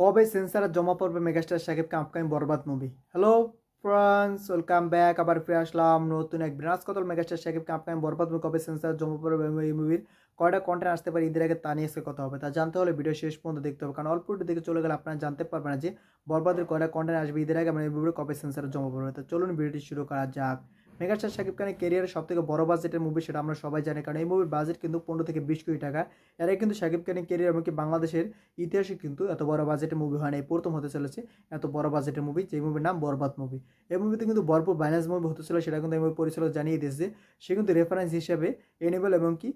কবে সেন্সারে জমা পড়বে megastar Shakib কামকাম Barbaad movie hello friends welcome back আবার ফিরে আসলাম নতুন এক বিরাজ কতল মেগাস্টার সাকিব কামকাম বরবাদ মুভি কবে সেন্সার জমা পড়বে এই মুভির কয়টা কন্টেন্ট আসতে পারে, ঈদের আগে তা নিয়ে এসে কথা হবে। তা জানতে হলে ভিডিও শেষ পর্যন্ত দেখতে হবে। কারণ অল্প একটু দিকে চলে গেলে আপনারা জানতে পারবেন না যে বরবাদের কয়টা কন্টেন্ট আসবে, ঈদের আগে মানে এই মুভির কবে সেন্সারে জমা পড়বে। তো চলুন ভিডিওটি শুরু করা যাক। মেগাস্টার শাকিব খানের কেরিয়ারের সব থেকে বড় বাজেটের মুভি সেটা আমরা সবাই জানি। কারণ এই মুভির বাজেট কিন্তু পনেরো থেকে বিশ কোটি টাকা। এরাই কিন্তু শাকিব খানের কেরিয়ার এমনকি বাংলাদেশের ইতিহাসে কিন্তু এত বড় বাজেটের মুভি হয় না এই প্রথম হতে চলেছে এত বড় বাজেটের মুভি যে মুভির নাম বরবাদ মুভি এই মুভিতে কিন্তু ভরপুর বাইনাস মুভি হতে ছিল সেটা কিন্তু এই মুভি পরিচালক জানিয়ে দিয়েছে। সে কিন্তু রেফারেন্স হিসেবে এনেবল এবং কি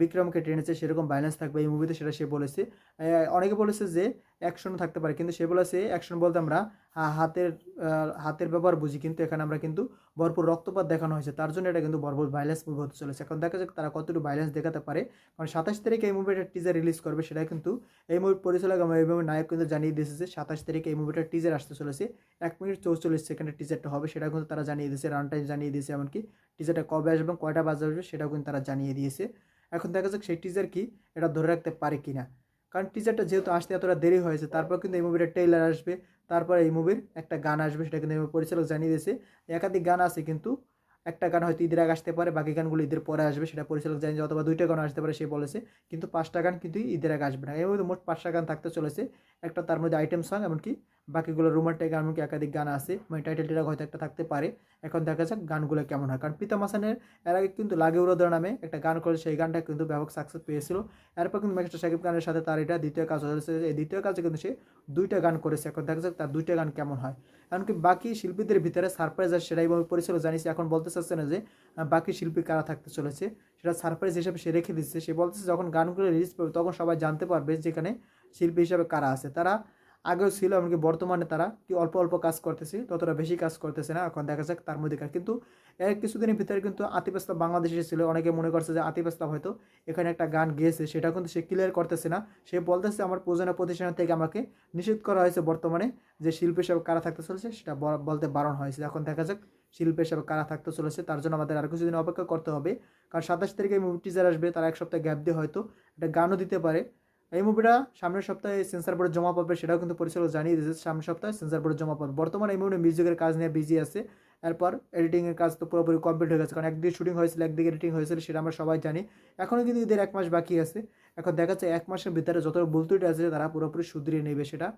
বিক্রমকে টেনেছে। সেরকম ব্যালেন্স থাকবে এই মুভিতে সেটা সে বলেছে। অনেকে বলেছে যে অ্যাকশন থাকতে পারে, কিন্তু সে বলেছে অ্যাকশন বলতে আমরা হাতের হাতের ব্যবহার বুঝি, কিন্তু এখানে আমরা কিন্তু ভরপুর রক্তপাত দেখানো হয়েছে। তার জন্য এটা কিন্তু ভরপুর ভাইলেন্স মুভি হতে চলেছে। এখন দেখা যাক তারা কতটুকু ভাইলেন্স দেখাতে পারে। কারণ সাতাশ তারিখে এই মুভিটা টিজার রিলিজ করবে, সেটা কিন্তু এই মুভির পরিচালক এবং এই মুভির নায়ক কিন্তু জানিয়ে দিয়েছে যে সাতাশ তারিখে এই মুভিটার টিজার আসতে চলেছে। এক মিনিট চৌচল্লিশ সেকেন্ডের টিজারটা হবে সেটা কিন্তু তারা জানিয়ে দিয়েছে রান টাইম জানিয়ে দিয়েছে, এমনকি টিজারটা কবে আসবে এবং কয়টা বাজে আসবে, সেটাও কিন্তু তারা জানিয়ে দিয়েছে। এখন দেখা যাক সেই টিজার কি, এটা ধরে রাখতে পারে কি না কারণ টিজারটা যেহেতু আসতে এতটা দেরি হয়েছে, তারপর কিন্তু এই মুভিটা ট্রেলার আসবে, তারপর এই মুভির একটা গান আসবে, সেটা কিন্তু পরিচালক জানিয়ে দিয়েছে। একাধিক গান আছে কিন্তু, একটা গান হয়তো ঈদের আগে আসতে পারে, বাকি গানগুলো ঈদের পরে আসবে, সেটা পরিচালক জানিয়ে অথবা দুইটা গান আসতে পারে, সে বলেছে, কিন্তু পাঁচটা গান কিন্তু ঈদের আগে আসবে না। এই মোট পাঁচটা গান থাকতে চলেছে, একটা তার মধ্যে আইটেম সং এমনকি বাকিগুলো রোমান্টিক গান এমনকি একাধিক গান আছে মানে টাইটেল ট্রাক হয়তো একটা থাকতে পারে। এখন দেখা যাক গানগুলো কেমন হয়। কারণ পিতা মাসানের এর আগে কিন্তু লাগে উড়োদর নামে একটা গান করে সেই গানটা কিন্তু ব্যাপক সাকসেস পেয়েছিল। এরপর কিন্তু মেগাস্টার সাকিব খানের সাথে তার এটা দ্বিতীয় কাজ হয়েছে এই দ্বিতীয় কাজে কিন্তু সে দুইটা গান করেছে। এখন দেখা যাক তার দুইটা গান কেমন হয়। এমনকি বাকি শিল্পীদের ভিতরে সারপ্রাইজ আছে সেটাই পরিচালক জানিয়েছে এখন বলতে চাচ্ছে না যে বাকি শিল্পী কারা থাকতে চলেছে। সেটা সারপ্রাইজ হিসেবে সে রেখে দিচ্ছে। সে বলতেছে যখন গানগুলো রিলিজ পাবে তখন সবাই জানতে পারবে যেখানে শিল্পী হিসাবে কারা আছে। তারা আগেও ছিল এমনকি বর্তমানে তারা কি অল্প অল্প কাজ করতেছে, ততটা বেশি কাজ করতেছে না, এখন দেখা যাক তার মধ্যে কিন্তু এর কিছুদিনের ভিতরে কিন্তু আতিফ ইসলাম বাংলাদেশে ছিল অনেকে মনে করছে যে ইসলাম হয়তো এখানে একটা গান গেয়েছে, সেটা কিন্তু সে ক্লিয়ার করতেছে না। সে বলতেছে আমার প্রযোজনা প্রতিষ্ঠান থেকে আমাকে নিষেধ করা হয়েছে বর্তমানে যে শিল্প হিসাবে কারা থাকতে চলেছে, সেটা বলতে বারণ হয়েছে। এখন দেখা যাক শিল্পী হিসাবে কারা থাকতে চলেছে, তার জন্য আমাদের আর কিছুদিন অপেক্ষা করতে হবে। কারণ সাতাশ তারিখে মুভি টিজার আসবে, তারা এক সপ্তাহ গ্যাপ দিয়ে হয়তো একটা গানও দিতে পারে। এই মুভিটা সামনের সপ্তাহে সেন্সার বোর্ডে জমা পাবে সেটাও কিন্তু পরিচালক জানিয়ে দিয়েছে সামনের সপ্তাহে সেন্সার বোর্ডে জমা পাবে বর্তমানে এই মুভিটা মিউজিকের কাজ নিয়ে বিজি আছে, এরপর এডিটিংয়ের কাজ তো পুরোপুরি কমপ্লিট হয়ে গেছে, কারণ একদিকে শুটিং হয়েছিল, একদিকে এডিটিং হয়েছিল, সেটা আমরা সবাই জানি। এখনও কিন্তু ঈদের এক মাস বাকি আছে, এখন দেখা যাচ্ছে এক মাসের ভিতরে যত ভুল আছে, তারা পুরোপুরি শুধরিয়ে নেবে সেটা।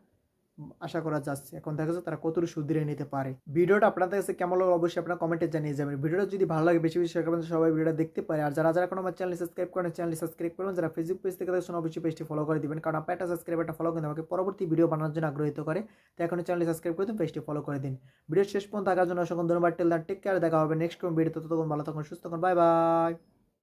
আশা করা যাচ্ছে। এখন দেখা যাচ্ছে তারা কতটুকু শুধরিয়ে নিতে পারে। ভিডিওটা আপনাদের কাছে কেমন লাগল অবশ্যই আপনার কমেন্টে জানিয়ে যাবেন। ভিডিওটা যদি ভালো লাগে, বেশি বেশি শেয়ার করবেন, সবাই ভিডিওটা দেখতে পারে। আর যারা যারা কোনো আমার চ্যানেল সাবস্ক্রাইব করেন চ্যানেল সাবস্ক্রাইব করবেন। যারা ফেসবুক পেজ থেকে দেখছেন, অবশ্যই পেজটি ফলো করে দিবেন। কারণ আপনার একটা সাবস্ক্রাইব একটা ফলো কিন্তু আমাকে পরবর্তী ভিডিও বানানোর জন্য আগ্রহিত করে। তো এখন চ্যানেল সাবস্ক্রাইব করে দিন পেজটি ফলো করে দিন। ভিডিও শেষ পর্যন্ত থাকার জন্য অসংখ্য ধন্যবাদ। টেল টেক কেয়ার দেখা হবে নেক্সট কোন ভিডিওতে ততক্ষণ ভালো থাকুন, সুস্থ থাকুন। Bye bye